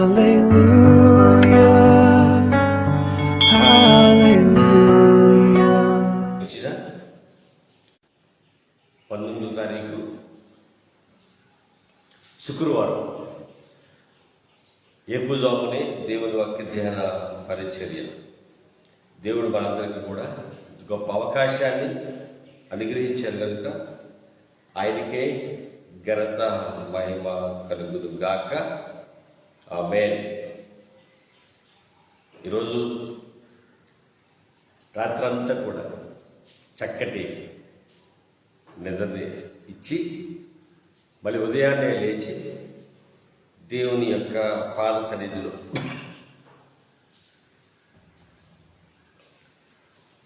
పంతొమ్మిదో తారీఖు శుక్రవారం. ఏపుజామునే దేవుని వాక్య ధ్యాన పరిచర్య. దేవుడు మనందరికీ కూడా గొప్ప అవకాశాన్ని అనుగ్రహించారు కనుక ఆయనకే ఘనత మహిమ కలుగుదు గాక మే ఈరోజు రాత్రంతా కూడా చక్కటి నిద్రని ఇచ్చి మళ్ళీ ఉదయాన్నే లేచి దేవుని యొక్క పాద సన్నిధిలో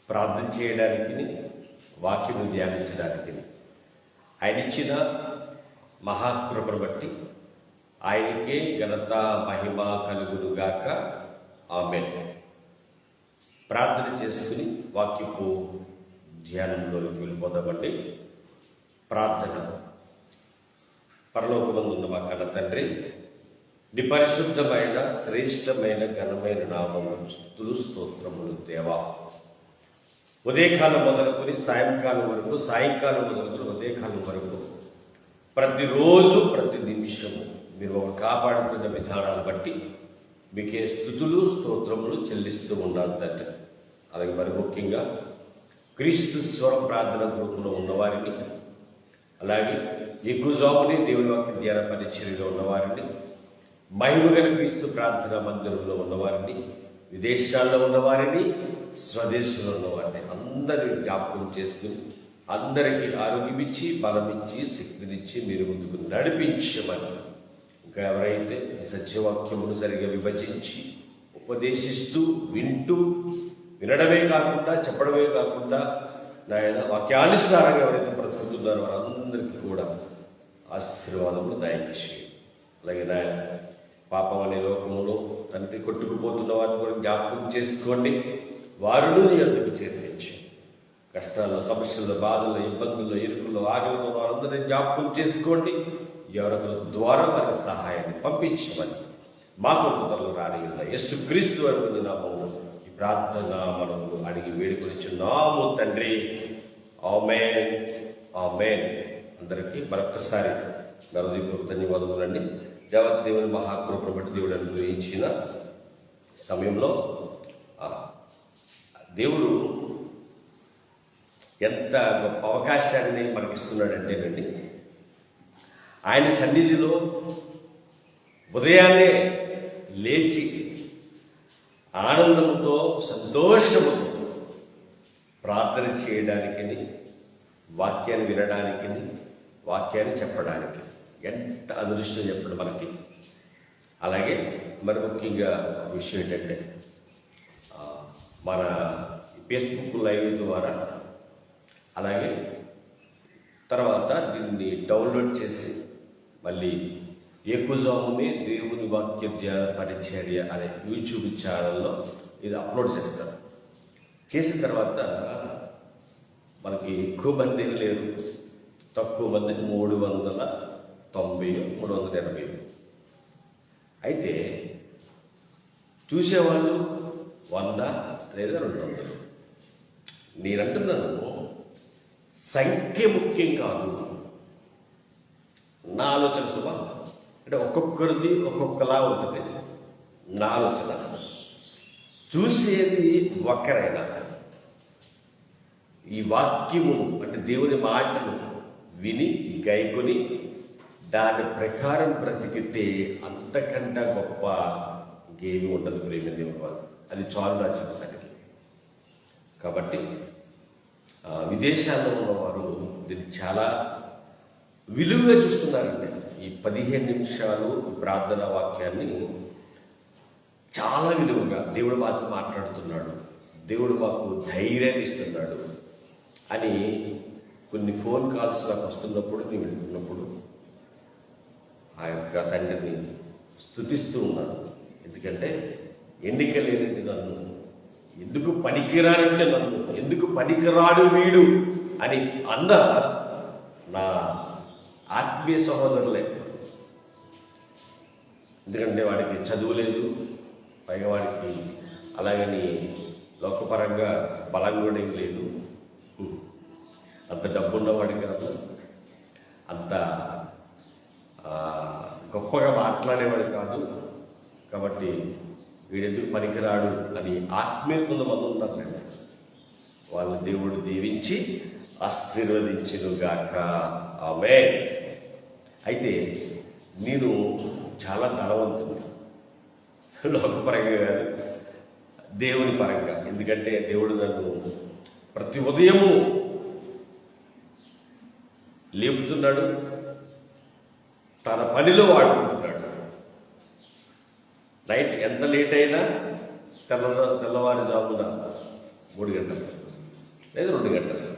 ప్రార్థన చేయడానికి వాక్యము ధ్యానించడానికి ఆయన ఇచ్చిన మహాకృపను బట్టి ఆయనకే ఘనత మహిమ కలుగును గాక ఆమెన్. ప్రార్థన చేసుకుని వాక్యపు ధ్యానంలోకి వెళ్ళిపోదామండి. ప్రార్థన. పరలోకమందున్న మా కన్న తండ్రి నీ పరిశుద్ధమైన శ్రేష్టమైన ఘనమైన నామములు స్థుతులు స్తోత్రములు దేవా. ఉదయకాలం మొదలుకొని సాయంకాలం వరకు సాయంకాలం మొదలుకొని ఉదయకాలం వరకు ప్రతిరోజు ప్రతి నిమిషము మిమ్మల్ని కాపాడుతున్న విధానాలు బట్టి మీకే స్థుతులు స్తోత్రములు చెల్లిస్తూ ఉన్నాను తండ్రి. అలాగే మరి ముఖ్యంగా క్రీస్తు స్వర ప్రార్థన గ్రూపులో ఉన్నవారిని అలాగే ఎక్కువ జాబుని దేవుని వాక్య ధ్యాన పరిచర్యలో ఉన్నవారిని మహిమగల క్రీస్తు ప్రార్థన మందిరంలో ఉన్నవారిని విదేశాల్లో ఉన్నవారిని స్వదేశంలో ఉన్నవారిని అందరిని జ్ఞాపకం చేసుకుని అందరికీ ఆరోగ్యమిచ్చి బలమిచ్చి బలం ఇచ్చి శక్తినిచ్చి మీరు ముందుకు నడిపించమని ఎవరైతే సత్యవాక్యమును సరిగా విభజించి ఉపదేశిస్తూ వింటూ వినడమే కాకుండా చెప్పడమే కాకుండా నాయన వాక్యానుసారంగా ఎవరైతే బ్రతుకుతున్నారో వారందరికీ కూడా ఆశీర్వాదములు దాయించి అలాగే నాయన పాపం అనే లోకంలో తండ్రి కొట్టుకుపోతున్న వారిని కూడా జ్ఞాపకం చేసుకోండి. వారును నీ ఎందుకు చేర్పించి. కష్టాల్లో సమస్యల్లో బాధల్లో ఇబ్బందుల్లో ఇరుకుల్లో ఆగలితో వారందరినీ జ్ఞాపకం చేసుకోండి. ఎవరి ద్వారా వారికి సహాయాన్ని పంపించమని మా కొడుకుతలు రాని యస్సు క్రీస్తు వరకు నామము ఈ ప్రార్థన మనము అడిగి వేడుకొనిచున్నాము తండ్రి. ఆమెన్. ఆమెన్. అందరికీ మరొకసారి నరదీపకు ధన్యవాదములండి. దేవదేవుని దేవుని మహాకృపను బట్టి దేవుడు అనుగ్రహించిన సమయంలో దేవుడు ఎంత గొప్ప అవకాశాన్ని మనకిస్తున్నాడంటేనండి ఆయన సన్నిధిలో ఉదయాన్నే లేచి ఆనందంతో సంతోషముతో ప్రార్థన చేయడానికి వాక్యాన్ని వినడానికి వాక్యాన్ని చెప్పడానికి ఎంత అదృష్టం చెప్పడం మనకి. అలాగే మరి ముఖ్యంగా విషయం ఏంటంటే మన ఫేస్బుక్ లైవ్ ద్వారా అలాగే తర్వాత దీన్ని డౌన్లోడ్ చేసి మళ్ళీ ఎక్కువజాముని దేవుని వాక్య పరిచర్య అనే యూట్యూబ్ ఛానల్లో ఇది అప్లోడ్ చేస్తారు. చేసిన తర్వాత మనకి ఎక్కువ మంది లేరు. తక్కువ మంది మూడు వందల తొంభై మూడు వందల ఎనభై. అయితే చూసేవాళ్ళు వంద లేదా రెండు వందలు. నేనంటున్నాను సంఖ్య ముఖ్యం కాదు. నా ఆలోచన శుభ. అంటే ఒక్కొక్కరిది ఒక్కొక్కలా ఉంటుంది. నా ఆలోచన. చూసేది ఒక్కరైనా. ఈ వాక్యము అంటే దేవుని మాటలు విని గైకొని దాని ప్రకారం బ్రతికితే అంతకంటే గొప్ప ఇంకేమీ ఉండదు ప్రేమ దేవుడు అది చాలు నా జీవితానికి. కాబట్టి విదేశాల్లో ఉన్నవారు దీన్ని చాలా విలువగా చూస్తున్నారండి. ఈ పదిహేను నిమిషాలు ప్రార్థన వాక్యాన్ని చాలా విలువగా దేవుడు మాతో మాట్లాడుతున్నాడు. దేవుడు మాకు ధైర్యాన్ని ఇస్తున్నాడు అని కొన్ని ఫోన్ కాల్స్ నాకు వస్తున్నప్పుడు నేను వింటున్నప్పుడు ఆ యొక్క తండ్రిని స్థుతిస్తూ ఉన్నాను. ఎందుకంటే ఎన్నిక లేనంటే నన్ను ఎందుకు పనికిరానంటే నన్ను ఎందుకు పనికిరాడు వీడు అని అన్న నా ఆత్మీయ సహోదరులే. ఎందుకంటే వాడికి చదువు లేదు పైగా వాడికి అలాగని లోకపరంగా బలం కూడా ఏం లేదు. అంత డబ్బు ఉన్నవాడికి కాదు. అంత గొప్పగా మాట్లాడేవాడు కాదు. కాబట్టి వీడెందుకు పనికిరాడు అని ఆత్మీయ కొంతమంది ఉన్నారండి. వాళ్ళ దేవుడు దీవించి ఆశీర్వదించినుగాక. ఆమె అయితే నేను చాలా ధనవంతుడు లోకపరంగా కాదు దేవుని పరంగా. ఎందుకంటే దేవుడు నన్ను ప్రతి ఉదయము లేపుతున్నాడు తన పనిలో వాడుకుంటున్నాడు. నైట్ ఎంత లేట్ అయినా తెల్ల తెల్లవారుజామున మూడు గంటలు లేదు రెండు గంటలు.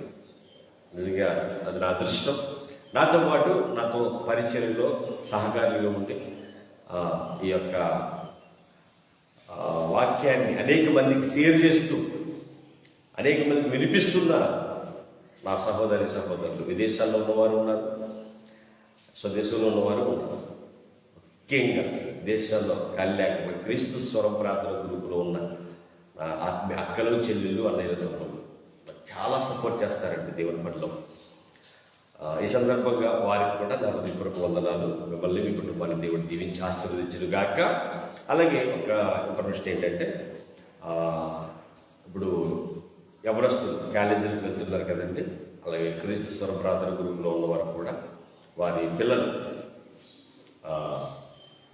నిజంగా అది నా అదృష్టం. నాతో పాటు నాతో పరిచయంలో సహకారిగా ఉండి ఈ యొక్క వాక్యాన్ని అనేక మందికి షేర్ చేస్తూ అనేక మందికి వినిపిస్తున్న నా సహోదరి సహోదరులు. విదేశాల్లో ఉన్నవారు ఉన్నారు స్వదేశంలో ఉన్నవారు ఉన్నారు. ముఖ్యంగా దేశాల్లో కళ్యాణ క్రీస్తు స్వరం ప్రార్థన గ్రూపులో ఉన్న నా ఆత్మీయ అక్కలు చెల్లెళ్ళు అన్నయ్య చాలా సపోర్ట్ చేస్తారండి దేవుని పట్ల ఈ సందర్భంగా వారికి కూడా నా హృదయపూర్వక వందనాలు. మిమ్మల్ని మీ కుటుంబాన్ని దేవుడు దీవించి ఆశీర్వదించను గాక అలాగే ఒక ఇన్ఫర్మేషన్ ఏంటంటే ఇప్పుడు ఎవరస్తులు కాలేజీలకు వెళ్తున్నారు కదండి. అలాగే క్రీస్తు స్వరప్రార్థన గ్రూప్లో ఉన్నవారు కూడా వారి పిల్లలు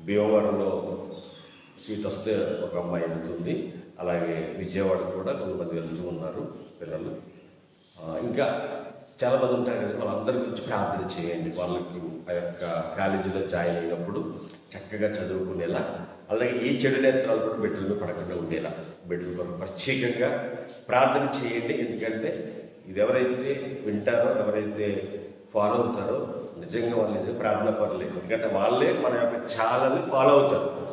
భీమవరంలో సీట్ వస్తే ఒక అమ్మాయి వెళ్తుంది. అలాగే విజయవాడ కూడా కొంతమంది వెళ్తూ ఉన్నారు పిల్లలు. ఇంకా చాలా మంది ఉంటారు కదా వాళ్ళందరి గురించి ప్రార్థన చేయండి. వాళ్ళకి ఆ యొక్క కాలేజీలో జాయిన్ అయినప్పుడు చక్కగా చదువుకునేలా అలాగే ఈ చెడు నేత్రాలు కూడా బిడ్డలు పడకుండా ఉండేలా. బిడ్డల కొరకు ప్రత్యేకంగా ప్రార్థన చేయండి. ఎందుకంటే ఇది ఎవరైతే వింటారో ఎవరైతే ఫాలో అవుతారో నిజంగా వాళ్ళు నిజంగా ప్రార్థన పడలేదు. ఎందుకంటే వాళ్ళే మన యొక్క చాలని ఫాలో అవుతారు.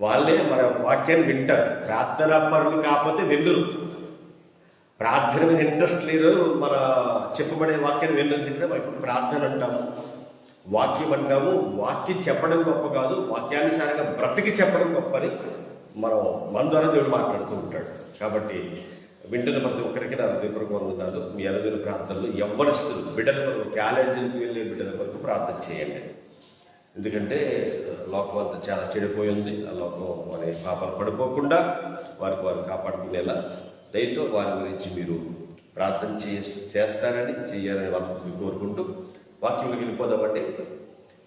వాళ్ళే మన వాక్యాన్ని వింటారు. ప్రార్థనా పరులు కాకపోతే వెందురు ప్రార్థన మీద ఇంట్రెస్ట్ లేదు మన చెప్పబడే వాక్యాన్ని విన్నందుకంటే మనం ఇప్పుడు ప్రార్థన అంటాము వాక్యం అంటాము. వాక్యం చెప్పడం గొప్ప కాదు వాక్యానుసారంగా బ్రతికి చెప్పడం గొప్ప అని మనం మన ద్వారా దేవుడు మాట్లాడుతూ ఉంటాడు. కాబట్టి వింటున్న ప్రతి ఒక్కరికి నా హృదయపూర్వక వందనాలు మీ అరుదుల ప్రార్థనలు ఎవ్వరిస్తులు బిడ్డల వరకు కాలేజీలకు వెళ్ళే బిడ్డల వరకు ప్రార్థన చేయండి. ఎందుకంటే లోకం అంతా చాలా చెడిపోయింది ఆ లోకం వారి పాపాలు పడిపోకుండా వారికి వారు కాపాడుకునేలా దయతో వారి గురించి మీరు ప్రార్థన చే చేస్తారని చేయాలని వాళ్ళని కోరుకుంటూ వాక్యంలోకి వెళ్ళిపోదామండి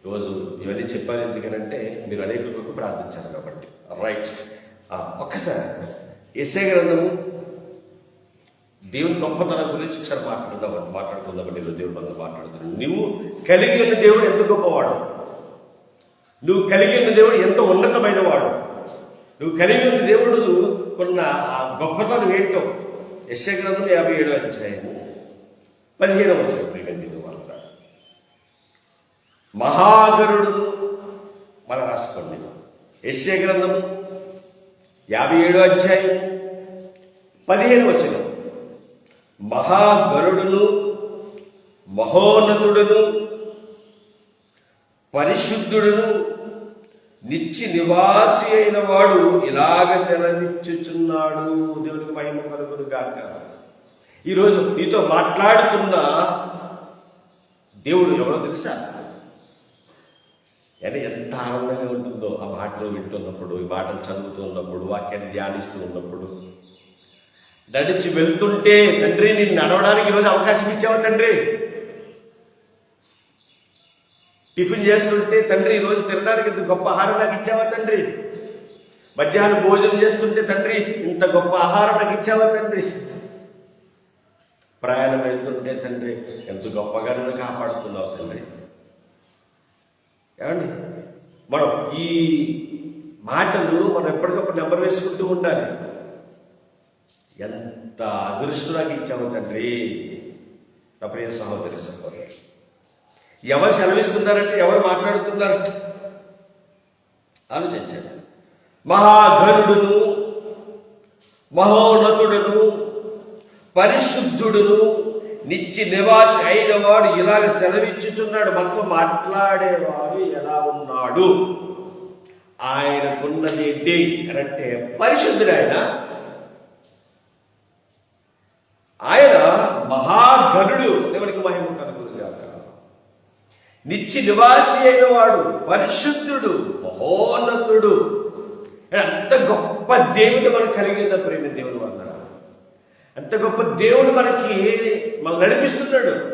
రోజు ఇవన్నీ చెప్పాలి ఎందుకనంటే మీరు అనేక కొరకు ప్రార్థించారు కాబట్టి రైట్ ఒక్కసారి ఎస్ఏ గ్రంథము దేవుని గొప్పతనం గురించి ఒకసారి మాట్లాడదాం మాట్లాడుకుందామండి. ఈరోజు దేవుడు మనతో మాట్లాడుతున్నాడు నువ్వు కలిగి ఉన్న దేవుడు ఎంత గొప్పవాడు? నువ్వు కలిగి ఉన్న దేవుడు ఎంత ఉన్నతమైన వాడు నువ్వు కలిగి ఉన్న దేవుడు కొన్న గొప్పతనం ఏంటో? యశగ్రంథం యాభై ఏడో అధ్యాయము పదిహేను వచ్చిన ప్రియకండి వాళ్ళ మహాగరుడు మన రాసుకోండి. యశ్య గ్రంథము యాభై ఏడో అధ్యాయం పదిహేను వచ్చిన మహాగరుడును మహోన్నతుడును పరిశుద్ధుడును నిత్య నివాసి అయిన వాడు ఇలాగ సెలవిచ్చుచున్నాడు. దేవునికి మహిమ కలుగును గాక. ఈరోజు నీతో మాట్లాడుతున్న దేవుడు ఎవరో తెలుసా? అని ఎంత ఆనందంగా ఉంటుందో ఆ మాటలు వింటున్నప్పుడు ఈ మాటలు చదువుతున్నప్పుడు వాక్యాన్ని ధ్యానిస్తూ ఉన్నప్పుడు. నడిచి వెళ్తుంటే తండ్రి నేను నడవడానికి ఈరోజు అవకాశం ఇచ్చావా తండ్రి? టిఫిన్ చేస్తుంటే తండ్రి ఈరోజు తినడానికి ఇంత గొప్ప ఆహారం నాకు ఇచ్చావా తండ్రి? మధ్యాహ్నం భోజనం చేస్తుంటే తండ్రి ఇంత గొప్ప ఆహారం నాకు ఇచ్చావా తండ్రి? ప్రయాణం వెళ్తుంటే తండ్రి ఎంత గొప్పగా నన్ను కాపాడుతున్నావు తండ్రి. ఏమండి? మనం ఈ మాటలు మనం ఎప్పటికప్పుడు నెంబర్ వేసుకుంటూ ఉండాలి. ఎంత అదృష్టం నాకు ఇచ్చావు తండ్రి. నా ప్రియ సహోదరి సహోదరి ఎవరు సెలవిస్తున్నారంటే ఎవరు మాట్లాడుతున్నారు? ఆలోచించాలి మహాగరుడును మహోన్నతుడును పరిశుద్ధుడును నిత్య నివాస అయిన వాడు ఇలాగ సెలవిచ్చుచున్నాడు. మనతో మాట్లాడేవాడు ఎలా ఉన్నాడు? ఆయనకున్నది ఏంటి? అంటే పరిశుద్ధుడు ఆయన. ఆయన మహాఘనుడు దేవునికి మహిమ కలుగును గాక నిత్య నివాసి అయిన వాడు పరిశుద్ధుడు మహోన్నతుడు. అంత గొప్ప దేవుడు మనకు కలిగింద ప్రేమ దేవుడు వల్ల అంత గొప్ప దేవుడు మనకి మనం నడిపిస్తున్నాడు.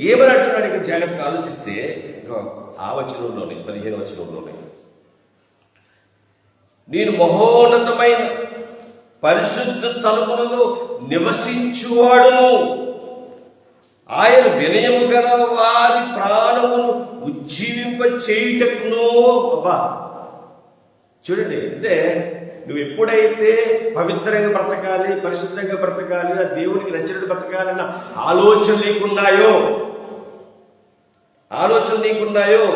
ఏమని అంటున్నాడు ఇక్కడ జాగ్రత్తగా ఆలోచిస్తే ఆ వచనంలోనే పదిహేను వచనంలోనే. నేను మహోన్నతమైన పరిశుద్ధ స్థలములలో నివసించువాడును. ఆయన వినయము గల వారి ప్రాణమును ఉజ్జీవింప చేయుటకును అబ్బా! చూడండి అంటే నువ్వు ఎప్పుడైతే పవిత్రంగా బ్రతకాలి పరిశుద్ధంగా బ్రతకాలి నా దేవునికి నచ్చినట్టు బ్రతకాలన్న ఆలోచన నీకున్నాయో ఆలోచన నీకున్నాయో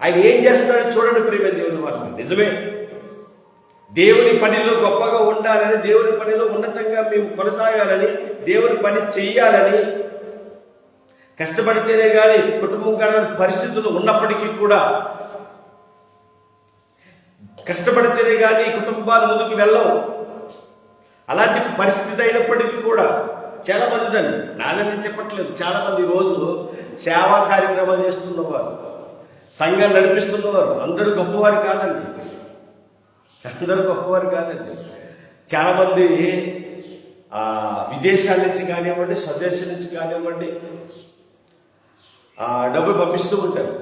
ఆయన ఏం చేస్తాడో చూడండి ప్రేమ దేవుని వారిని నిజమే. దేవుని పనిలో గొప్పగా ఉండాలని దేవుని పనిలో ఉన్నతంగా మేము కొనసాగాలని దేవుని పని చెయ్యాలని కష్టపడితేనే కానీ కుటుంబం కానీ పరిస్థితులు ఉన్నప్పటికీ కూడా కష్టపడితేనే కానీ కుటుంబాలు ముందుకు వెళ్ళవు. అలాంటి పరిస్థితి అయినప్పటికీ కూడా చాలా మంది దాన్ని నాదని చెప్పట్లేదు చాలా మంది రోజు సేవా కార్యక్రమాలు చేస్తున్నవారు సంఘం నడిపిస్తున్నవారు అందరూ గొప్పవారు కాదండి. అందరూ గొప్పవారు కాదండి. చాలా మంది విదేశాల నుంచి కానివ్వండి స్వదేశం నుంచి కానివ్వండి డబ్బులు పంపిస్తూ ఉంటారు.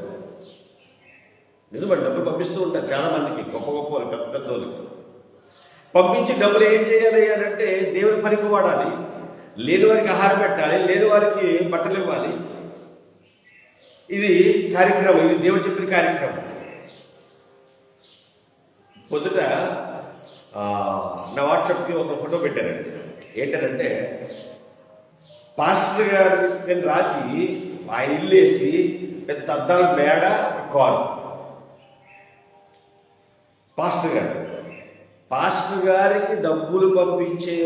నిజమే డబ్బులు పంపిస్తూ ఉంటారు చాలా మందికి గొప్ప గొప్ప వాళ్ళు పెద్ద పెద్ద వాళ్ళకి పంపించి డబ్బులు ఏం చేయాలి అని అంటే దేవుని పనికి వాడాలి లేని వారికి ఆహారం పెట్టాలి లేని వారికి బట్టలు ఇవ్వాలి. ఇది కార్యక్రమం ఇది దేవుడు చెప్పిన కార్యక్రమం. పొద్దుట నా వాట్సాప్కి ఒక ఫోటో పెట్టారండి. ఏంటంటే పాస్టర్ గారి రాసి మా ఇల్లు వేసి పెద్ద అద్దాల మేడ కారు. పాస్టర్ గారు. పాస్టర్ గారికి డబ్బులు పంపించే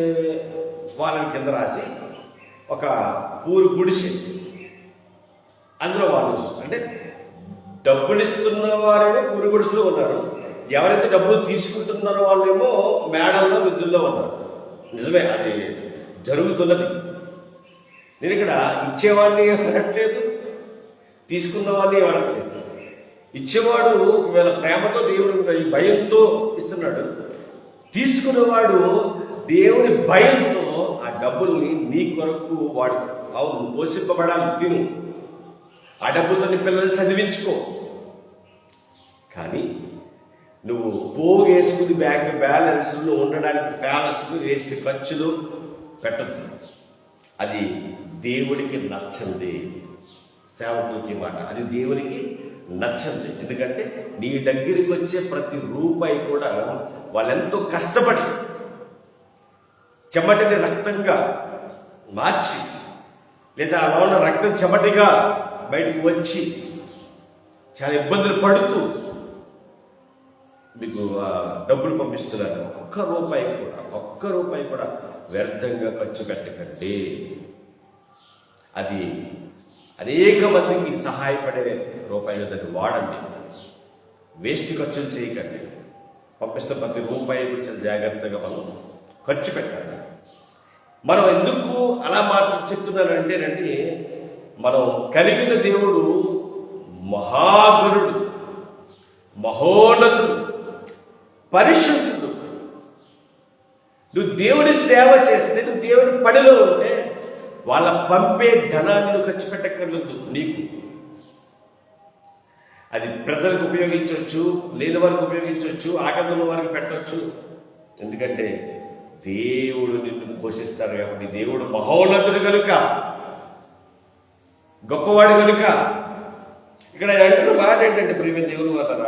వాళ్ళని కింద రాసి ఒక పూరు గుడిసె. అందులో వాళ్ళు అంటే డబ్బులు ఇస్తున్న వారేమో పూరి గుడిసెలో ఉన్నారు. ఎవరైతే డబ్బులు తీసుకుంటున్నారో వాళ్ళేమో మేడల్లో విద్యుల్లో ఉన్నారు. నిజమే అది జరుగుతున్నది. నేను ఇక్కడ ఇచ్చేవాడిని అనట్లేదు. తీసుకున్నవాడిని అనట్లేదు. ఇచ్చేవాడు ఒకవేళ ప్రేమతో దేవుని భయంతో ఇస్తున్నాడు తీసుకున్నవాడు దేవుని భయంతో ఆ డబ్బుల్ని నీ కొరకు వాడు అవును పోషింపబడాలి తిను. ఆ డబ్బులతో నీ పిల్లల్ని చదివించుకో. కానీ నువ్వు పోగేసుకుని బ్యాంక్ బ్యాలెన్స్ ఉండడానికి ఫ్యాలెన్స్లు వేస్ట్ ఖర్చులు పెట్టదు అది దేవుడికి నచ్చంది సేవకులకి మాట. అది దేవునికి నచ్చంది ఎందుకంటే నీ దగ్గరికి వచ్చే ప్రతి రూపాయి కూడా వాళ్ళెంతో కష్టపడి చెమటిని రక్తంగా మార్చి లేదా అలా ఉన్న రక్తం చెమటిగా బయటికి వచ్చి చాలా ఇబ్బందులు పడుతూ మీకు డబ్బులు పంపిస్తున్నారు ఒక్క రూపాయి కూడా ఒక్క రూపాయి కూడా వ్యర్థంగా ఖర్చు పెట్టకండి. అది అనేక మందికి సహాయపడే రూపాయలు దాన్ని వాడండి. వేస్ట్ ఖర్చులు చేయకండి. పంపిస్తే ప్రతి రూపాయి చాలా జాగ్రత్తగా మనం ఖర్చు పెట్టండి మనం ఎందుకు అలా మాట చెప్తున్నానంటేనండి మనం కలిగిన దేవుడు మహాగురుడు మహోన్నతుడు పరిశుద్ధ నువ్వు దేవుని సేవ చేస్తే నువ్వు దేవుని పనిలో ఉంటే వాళ్ళ పంపే ధనాన్ని నువ్వు ఖర్చు పెట్టక్కర్లేదు నీకు. అది ప్రజలకు ఉపయోగించవచ్చు లేని వారికి ఉపయోగించవచ్చు ఆకలి వారికి పెట్టవచ్చు. ఎందుకంటే దేవుడు నిన్ను పోషిస్తాడు కాబట్టి దేవుడు మహోన్నతుడు కనుక గొప్పవాడు కనుక ఇక్కడ అంటున్న మాట ఏంటంటే ప్రేమ దేవుడు వల్ల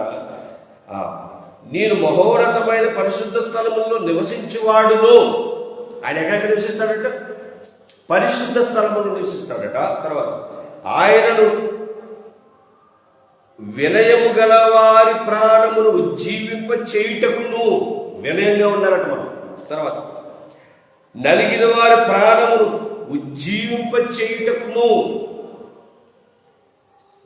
నేను మహోన్నతమైన పరిశుద్ధ స్థలముల్లో నివసించువాడును. ఆయన ఎక్కడ నివసిస్తాడట? పరిశుద్ధ స్థలములు నివసిస్తాడట. తర్వాత ఆయనను వినయము గల వారి ప్రాణమును ఉజ్జీవింప చేయుటకును వినయంగా ఉండాలట మనం. తర్వాత నలిగిన వారి ప్రాణమును ఉజ్జీవింప చేయుటకును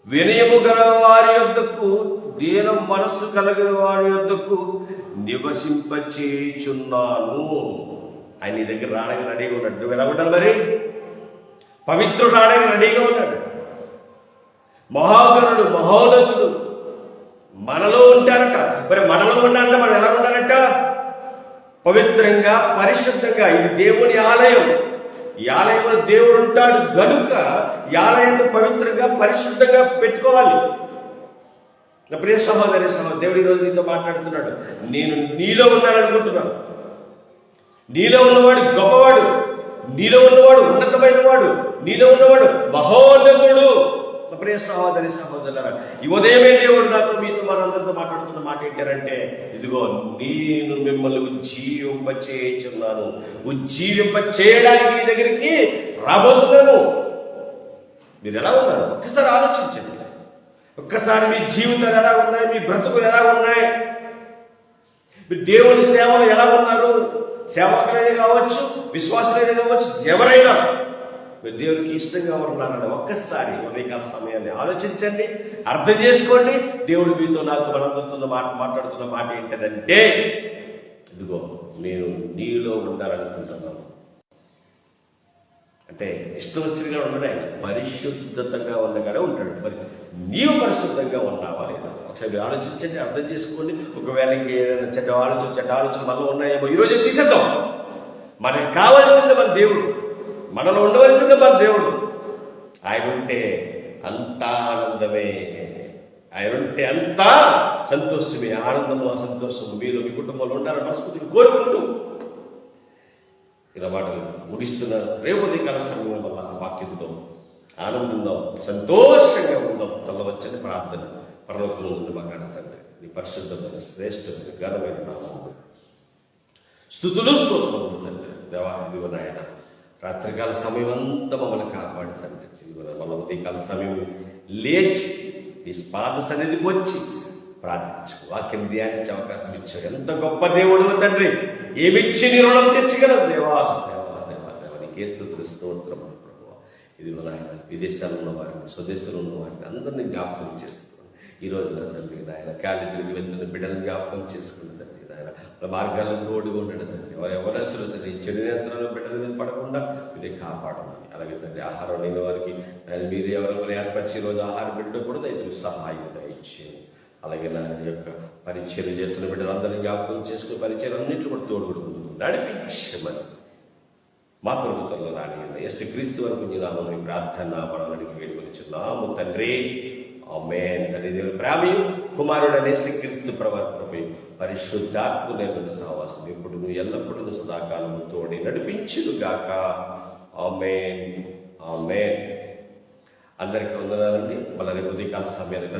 వినయము గల వారి యొక్కకు దీన మనస్సు కలిగిన వారి యొద్దకు నివసింపచేయుచున్నాను. ఆయన నీ దగ్గర రావడానికి రెడీగా ఉన్నాడు. నువ్వు ఎలా ఉండాలి మరి? పవిత్రుడు రావడానికి రెడీగా ఉన్నాడు. మహాగరుడు మహోన్నతుడు మనలో ఉంటారట. మరి మనలో ఉండాలంటే మనం ఎలా ఉండాలంట? పవిత్రంగా పరిశుద్ధంగా ఇది దేవుని ఆలయం. ఈ ఆలయంలో దేవుడు ఉంటాడు గనుక ఈ ఆలయాన్ని పవిత్రంగా పరిశుద్ధంగా పెట్టుకోవాలి. నా ప్రియ సహోదరి సహోదరు దేవుడు ఈరోజు నీతో మాట్లాడుతున్నాడు. నేను నీలో ఉన్నాననుకుంటున్నాను. నీలో ఉన్నవాడు గొప్పవాడు. నీలో ఉన్నవాడు ఉన్నతమైన వాడు నీలో ఉన్నవాడు మహోన్నతుడు. నా ప్రియ సహోదరి సహోదరుల ఈ ఉదయమే దేవుడు నాతో మీతో మనందరితో మాట్లాడుతున్న మాట ఏంటారంటే ఇదిగో నేను మిమ్మల్ని ఉజ్జీవింప చేయించున్నాను ఉజ్జీవింప చేయడానికి నీ దగ్గరికి రాబోతున్నాను. మీరు ఎలా ఉన్నారు? ఒక్కసారి ఒక్కసారి మీ జీవితాలు ఎలా ఉన్నాయి? మీ బ్రతుకులు ఎలా ఉన్నాయి? మీ దేవుని సేవలు ఎలా ఉన్నారు? సేవకులైనా కావచ్చు విశ్వాసులైనా కావచ్చు ఎవరైనా మీరు దేవునికి ఇష్టంగా ఉన్నారని ఒక్కసారి ఉదయకాల సమయాన్ని ఆలోచించండి అర్థం చేసుకోండి. దేవుడు మీతో నాకు మనందుతున్న మాట మాట్లాడుతున్న మాట ఏంటంటే ఇదిగో నేను నీలో ఉండాలనుకుంటున్నాను. అంటే ఇష్టం వచ్చినగా ఉండడు ఆయన. పరిశుద్ధతగా ఉండగానే ఉంటాడు. మరి నీవు పరిశుద్ధంగా ఉన్నావా లేదా? ఒకసారి ఆలోచించండి అర్థం చేసుకోండి. ఒకవేళ ఏదైనా చెడ్డ ఆలోచన చెడ్డ ఆలోచన మనలో ఉన్నాయేమో ఈరోజు తీసేద్దాం. మనకి కావలసింది మన దేవుడు. మనలో ఉండవలసింది మన దేవుడు. ఆయన ఉంటే అంతా ఆనందమే. ఆయన ఉంటే అంతా సంతోషమే. ఆనందము ఆ సంతోషము మీలో మీ కుటుంబంలో ఉండాలని మనస్ఫూర్తిని కోరుకుంటూ. ఇలా మాటలు ముగిస్తున్నారు. రేపు ఉదయకాల సమయం వల్ల వాక్యంతో ఆనందంగా సంతోషంగా ఉందాం చల్లవచ్చని ప్రార్థన. పరలోకంలో ఉండి మా తండ్రి. నీ పరిశుద్ధమైన శ్రేష్టమైన ఘనమైన నామం స్థుతులు స్తోత్రములు తండ్రి. దేవా ఇదిగో నాయన రాత్రికాల సమయం అంతా మమ్మల్ని కాపాడు తండ్రి. మన ఉదయకాల సమయం లేచి నీ పాద సన్నిధికి వచ్చి ప్రార్థించు వాక్యం ధ్యానించే అవకాశం ఇచ్చాడు. ఎంత గొప్ప దేవుడు తండ్రి. ఏమిచ్చి నీ రుణం తెచ్చగలదు దేవా దేవా దేవా దేవా నీకే స్థుతులు స్తోత్రం ఇదిగో నాయన విదేశాల్లో ఉన్న స్వదేశాలు స్వదేశంలో ఉన్న అందరినీ జ్ఞాపకం చేసుకున్నాను ఈ రోజున తండ్రి నాయన కాలేజీకి వెళ్తున్న బిడ్డలను జ్ఞాపకం చేసుకున్న తండ్రి నాయన. మార్గాలను తోడుగా ఉండడం తండ్రి. వారి తండ్రి చెడు నియంత్రణలో బిడ్డల మీద పడకుండా మీరే కాపాడమని అలాగే తండ్రి ఆహారం లేని వారికి మీరు మీరే ఎవరెవరు ఏర్పరిచి ఈ రోజు ఆహారం పెట్టకూడదు అయితే దయచేసి సహాయం దయచేయండి. అలాగే నా యొక్క పరిచయం చేస్తున్న బిడ్డలందరినీ జ్ఞాపకం చేసుకుని పరిచయం అన్నింటిలో కూడా తోడుగుడు నడిపించమని. మా ప్రభుత్వంలో రాని ఎస్ క్రీస్తు వరకు నీ నామని ప్రార్థన పడవడానికి వేడుకొనిచున్నాము తండ్రి. ఆమెన్. తండ్రి దేవుని ప్రేమయు కుమారుడు క్రీస్తు ప్రవర్తనపై పరిశుద్ధాత్మ సహవాసం ఇప్పుడు నువ్వు ఎల్లప్పుడూ సదాకాలము తోడి నడిపించును గాక. ఆమెన్. ఆమేన్. అందరికీ వందనాలండి. మళ్ళీ ఉదయకాల సమయాన్ని